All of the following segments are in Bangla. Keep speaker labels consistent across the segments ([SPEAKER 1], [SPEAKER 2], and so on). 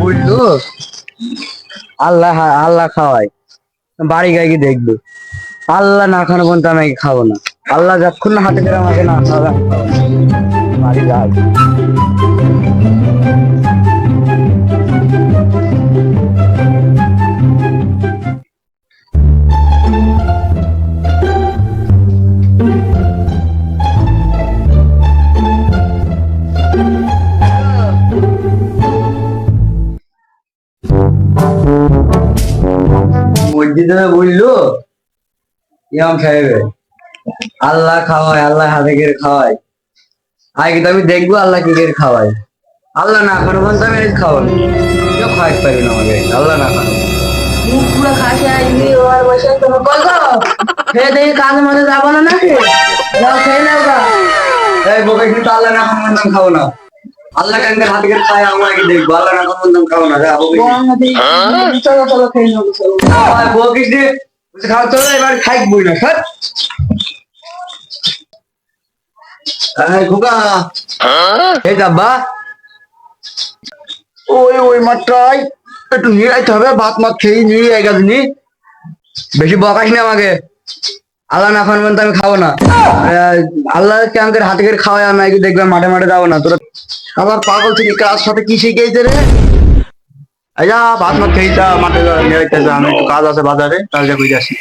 [SPEAKER 1] বুঝলো আল্লাহ আল্লাহ খাওয়াই বাড়ি গায়ে গিয়ে দেখবে? আল্লাহ না খানো পর্যন্ত আমি খাব না। আল্লাহ যতক্ষণ না হাতে করে আমাকে না না। বাড়ি যাই। মসজিদে বলল? ইমাম সাহেবে আল্লাহ খাওয়ায় আল্লাহ হাতে করে খাওয়ায়। আগে তো আমি দেখব আল্লাহ কি করে খাওয়ায়। আল্লাহ না খানো পর্যন্ত আমি না। কেউ খাওয়াইতে পারবি না আমাকে আল্লাহ না খানো
[SPEAKER 2] পুরো খাসে আইলি ওর বসে তোমার কল করো খেয়ে দেখি কাজে মাঝে যাব না নাকি? যাও খেয়ে নাও
[SPEAKER 1] এই বোকা কিন্তু আল্লাহ না খানো পর্যন্ত খাব না। আল্লাহ দেখব। আল্লাহ না খাব না না ওই ওই মাত্রায় একটু নিড়াইতে হবে, ভাত মাত খেয়ে নিড়িয়ে গেছিনি বেশি বকাস না আমাকে। আল্লাহ না খান আমি খাব না। আল্লাহ আল্লাহকে আমাকে হাতে করে খাওয়াই আমি দেখবে মাঠে মাঠে যাব না, তোরা আবার পাগল থেকে কাজ সাথে কি শিখেছে রে? আচ্ছা ভাত মাত খেয়ে যা মাঠে যা, আমি একটু কাজ আছে বাজারে কাজ যা করে আসি।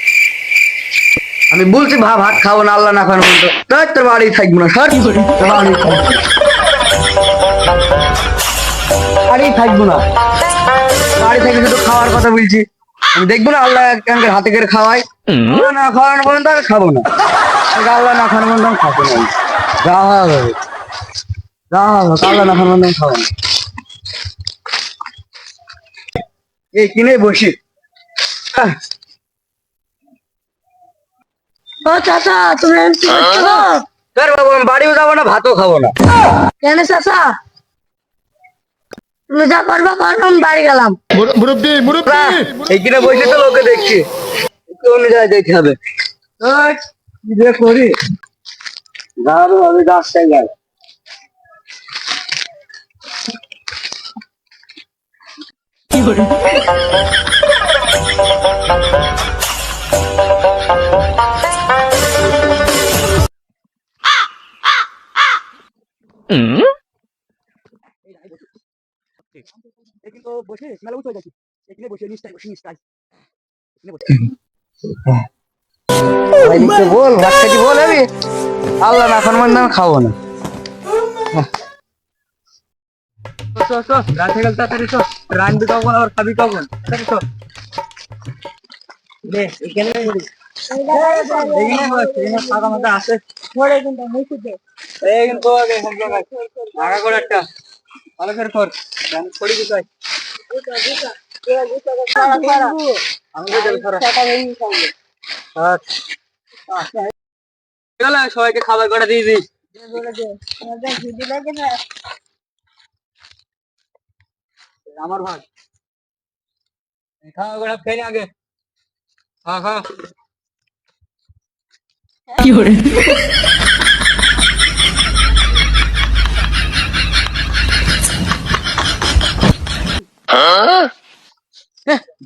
[SPEAKER 1] আমি বলছি ভা ভাত খাব না আল্লাহ না পর্যন্ত। তাই তোর বাড়ি থাকব না সর। তোর বাড়ি থাকব না। বাড়ি থেকে শুধু খাওয়ার কথা বলছি। আমি দেখব না আল্লাহ একজনকে হাতে করে খাওয়াই না খাওয়ানো পর্যন্ত আমি খাব না। আল্লাহ না খাওয়ানো পর্যন্ত খাব না। যা হবে। না আমি এই কিনে বসি।
[SPEAKER 2] ও চাচা তুমি কি করছ
[SPEAKER 1] বাবু আমি বাড়িও যাব না ভাতও খাব না।
[SPEAKER 2] কেন চাচা? তুমি যা করবা করো আমি বাড়ি গেলাম।
[SPEAKER 3] মুরব্বী মুরব্বী।
[SPEAKER 1] এইখানে বসে তো লোকে দেখছি। একটু অন্য জায়গায় দেখতে হবে। কি যে করি? দাঁড়াবো আমি রাস্তায় বসে মেলা উঠে যাচ্ছি এখানে বসে নিস্তাই বসে নিস্তাই বল ভাত খাইতে বল আমি আল্লাহ না এখন মধ্যে খাব না। চো, চো, গেল তাড়াতাড়ি চো। রাঁধবি কখন আর খাবি কখন তাড়াতাড়ি চো। দে, এখানে সবাইকে খাবার করে দিয়ে দিস। আমার ভাগ করে খেয়ে নে আগে। খা খা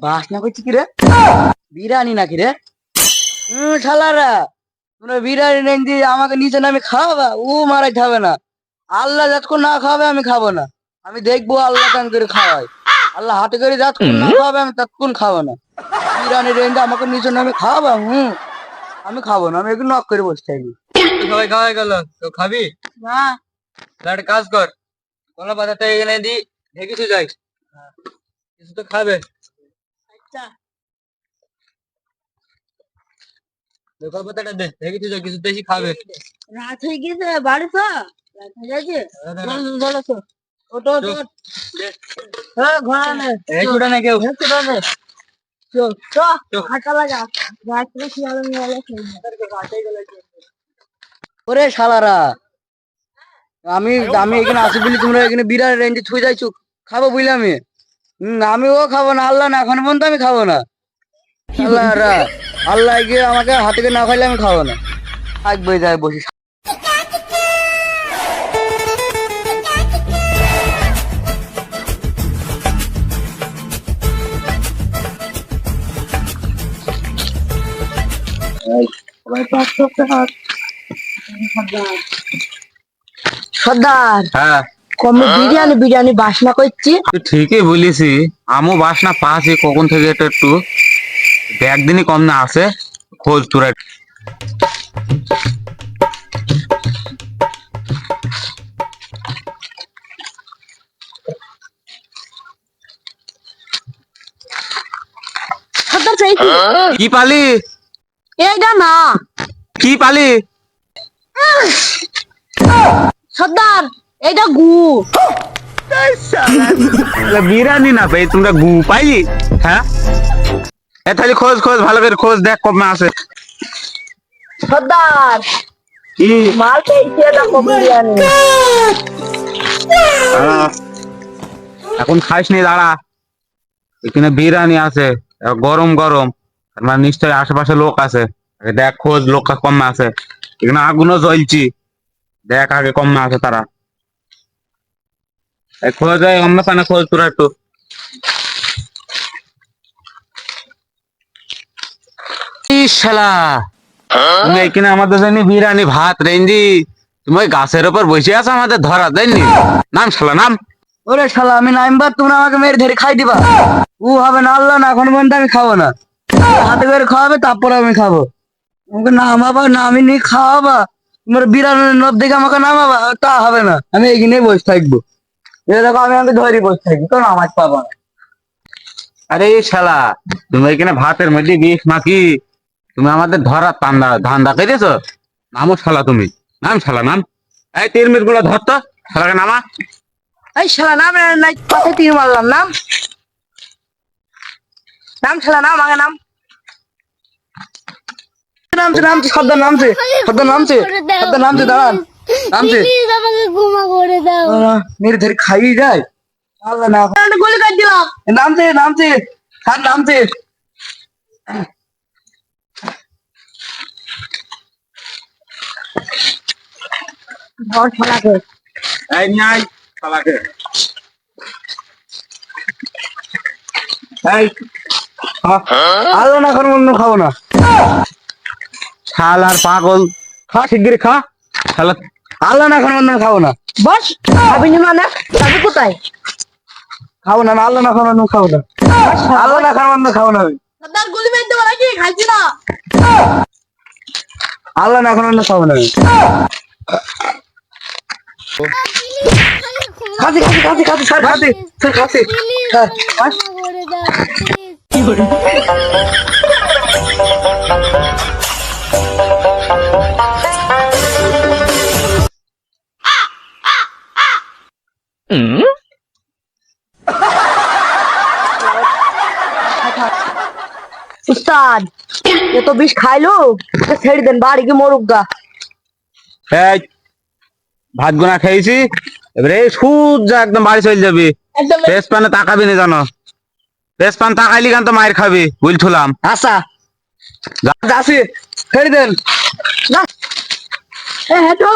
[SPEAKER 1] বাসনা করছি কি রে? বিরিয়ানি নাকি রে? হুম শালারা তোমরা বিরিয়ানি নেন দিয়ে আমাকে নিচে নামে খাওয়াবা? ও মারাই খাবে না। আল্লাহ যতক্ষণ না খাবে আমি খাব না। আমি দেখব আল্লাহ কান করে খাওয়াই আল্লাহ হাতে করে যতক্ষণ না খাবে আমি ততক্ষণ খাব না। বিরিয়ানি রেঞ্জে আমাকে নিচে নামে খাওয়াবা হুম আমি খাব না আমি একটু নক করে বসে থাকি। সবাই খাওয়াই গেল তো খাবি?
[SPEAKER 2] না।
[SPEAKER 1] একটা কাজ কর কলা পাতাটা এখানে দি ঢেকে তুই যাই। কিছু তো খাবে।
[SPEAKER 2] আচ্ছা।
[SPEAKER 1] কলা পাতাটা দে ঢেকে তুই যা কিছু বেশি খাবে।
[SPEAKER 2] রাত হয়ে গেছে বাড়ি তো? রাত হয়ে গেছে চলো, চলো। ওটো ওটো ওটো। হ্যাঁ ঘোড়া নে।
[SPEAKER 1] এই ছোটা কেউ।
[SPEAKER 2] ছোটো নে। চল চ হাঁটা লাগা। রাত্রে শিয়ালে মিয়ালে
[SPEAKER 1] ওরে শালারা। আমি আমি এখানে আসি বলি তোমরা এখানে বিরাট রেঞ্জে ছুঁয়ে যাইছো। খাব বুঝলে আমি। আমিও খাব না আল্লাহ না এখন পর্যন্ত আমি খাব না। আল্লাহরা আল্লাহ গিয়ে আমাকে হাতে না খাইলে আমি খাব না। থাকবে যায় বসে।
[SPEAKER 2] সর্দার।
[SPEAKER 3] হ্যাঁ।
[SPEAKER 2] কমে বিরিয়ানি বিরিয়ানি বাসনা করছি।
[SPEAKER 3] তুই ঠিকই বলিসি। আমও বাসনা পাচ্ছি কখন থেকে এটা একটু। একদিনই কম না আসে খোঁজ তোরা। কি পালি?
[SPEAKER 2] এইটা না
[SPEAKER 3] কি পালি?
[SPEAKER 2] সর্দার এইটা গু।
[SPEAKER 3] এ বিরিয়ানি না পাই তোমরা গু পাই হ্যাঁ? এ তাহলে খোঁজ খোঁজ ভালো করে খোঁজ দেখ কমে আসে।
[SPEAKER 2] সর্দার
[SPEAKER 3] কি
[SPEAKER 2] মাল পেয়েছি এটা কম
[SPEAKER 3] দাঁড়া। এখন খাইস নি দাঁড়া। এখানে বিরিয়ানি আছে গরম গরম। মানে নিশ্চয়ই আশেপাশে লোক আছে। দেখ, খোঁজ লোক কম আছে। এখানে আগুনও জ্বলছি। দেখ, আগে কম আছে তারা। খোঁজ অন্য পানে খোঁজ তোরা একটু। আমাদের জন্য বিরিয়ানি, ভাত, রেঞ্জি, তুমি গাছের উপর বসে আছো আমাদের ধরা দেয়নি নাম শালা, নাম।
[SPEAKER 1] ওরে শালা, আমি নাইমবার তোমরা আমাকে মেরে ধরে খাই দিবা। ও হবে না আল্লাহ, না এখন পর্যন্ত আমি খাব না। হাতে করে খাওয়াবে, তারপরে আমি খাব। আমাকে নামাবা নামিনি খাওয়াবা। তোমার বিরানোর নব দেখে আমাকে নামাবা তা হবে না। আমি এইখানেই বসে থাকব। দেখো আমি আমাকে ধরে বসে থাকি তো নামাজ পাবা না।
[SPEAKER 3] আরে শালা তুমি এখানে ভাতের মধ্যে বিষ মাখি তুমি আমাদের ধরার তান্দা ধান্দা করেছ নামো শালা তুমি। নাম শালা নাম। এই তিন মিনিটগুলো ধরতো শালাকে নামা।
[SPEAKER 2] এই শালা নাম নাই পাশে তীর মারলাম নাম। নাম শালা নাম আগে নাম।
[SPEAKER 1] নামছে নামছে শব্দ নামছে শব্দ নামছে শব্দ নামছে দাঁড়ান নামছে।
[SPEAKER 4] আমাকে ক্ষমা করে দাও।
[SPEAKER 1] আহ, মেরে ধরে খাইয়ে যায়। আল্লাহ না
[SPEAKER 2] গুলি কাট দিলাম।
[SPEAKER 1] নামছে নামছে স্যার নামছে।
[SPEAKER 2] ধর শালাকে
[SPEAKER 3] এই নাই শালাকে এই
[SPEAKER 1] আল্লাহ না অন্য খাব না।
[SPEAKER 3] শালার পাগল। খা শিগগিরি খা। শালা
[SPEAKER 1] আল্লাহ না এখন অন্য খাব না।
[SPEAKER 2] বস খাবি নি মানে? যাবি কোথায়?
[SPEAKER 1] খাব না আল্লাহ না অন্য খাব না। আল্লাহ না এখন অন্য খাব না।
[SPEAKER 2] সর্দার গুলি মেরে দেবো নাকি খাইছি না।
[SPEAKER 1] আল্লাহ না এখন অন্য খাব না। খাসি খাসি খাসি খাসি স্যার খাসি স্যার খাসি। স্যার
[SPEAKER 4] ক্ষমা করে?
[SPEAKER 2] উস্তাদ এ তো বিষ খাইলো ছেড়ে দেন বাড়ি গিয়ে মরুক গা।
[SPEAKER 3] এই ভাত গোনা খেয়েছি এবারে সুজা একদম বাড়ি চলে যাবি।
[SPEAKER 2] একদম
[SPEAKER 3] পেস পানে তাকাবি না জানো? পেস পান তাকাইলি কেন তো মায়ের খাবি? বলছিলাম
[SPEAKER 1] আশা যাচ্ছি ছেড়ে দেন।
[SPEAKER 2] এ হ্যাঁ তো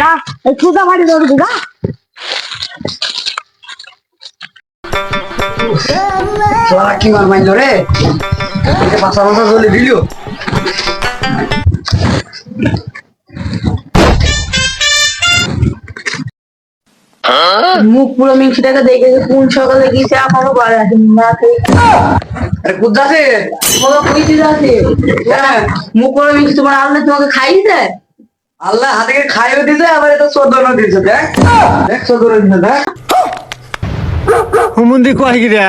[SPEAKER 2] না এই সুদা বাড়ি না
[SPEAKER 1] তোরা কি মার মাইল রে? বাসা বাসা চলে দিল।
[SPEAKER 2] মুখ পুরো মিংসিটাকে দেখে কোন সকালে গিয়েছে এখনও
[SPEAKER 1] আরে কুদ্দাসে
[SPEAKER 2] তোমাকে কইতে যাচ্ছে
[SPEAKER 1] হ্যাঁ।
[SPEAKER 2] মুখ পুরো মিংসি তোমার আল্লাহ তোমাকে খাইছে
[SPEAKER 1] আল্লাহ হাতে খাইও দিছে আবার এটা চোদনও দিছে দেখ। দেখ চোদনও দিছে দেখ।
[SPEAKER 5] হুমুন্দি কয় গিরা